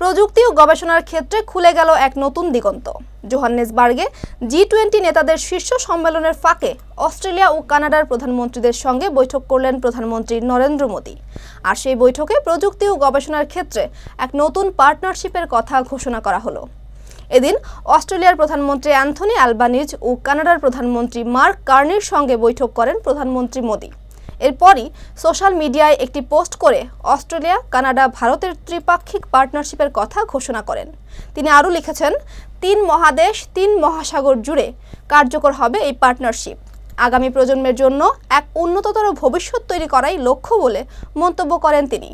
প্রযুক্তি ও গবেষণার ক্ষেত্রে খুলে গেল এক নতুন দিগন্ত। জোহান্নেসবার্গে জি টোয়েন্টি নেতাদের শীর্ষ সম্মেলনের ফাঁকে অস্ট্রেলিয়া ও কানাডার প্রধানমন্ত্রীদের সঙ্গে বৈঠক করলেন প্রধানমন্ত্রী নরেন্দ্র মোদী। আর সেই বৈঠকে প্রযুক্তি ও গবেষণার ক্ষেত্রে এক নতুন পার্টনারশিপের কথা ঘোষণা করা হলো। এদিন অস্ট্রেলিয়ার প্রধানমন্ত্রী অ্যান্থনি অ্যালবানিজ ও কানাডার প্রধানমন্ত্রী মার্ক কার্নির সঙ্গে বৈঠক করেন প্রধানমন্ত্রী মোদী। এরপরই সোশ্যাল মিডিয়ায় একটি পোস্ট করে অস্ট্রেলিয়া, কানাডা, ভারতের ত্রিপাক্ষিক পার্টনারশিপের কথা ঘোষণা করেন। তিনি আরও লিখেছেন, তিন মহাদেশ, তিন মহাসাগর জুড়ে কার্যকর হবে এই পার্টনারশিপ। আগামী প্রজন্মের জন্য এক উন্নততর ভবিষ্যৎ তৈরি করাই লক্ষ্য বলে মন্তব্য করেন তিনি।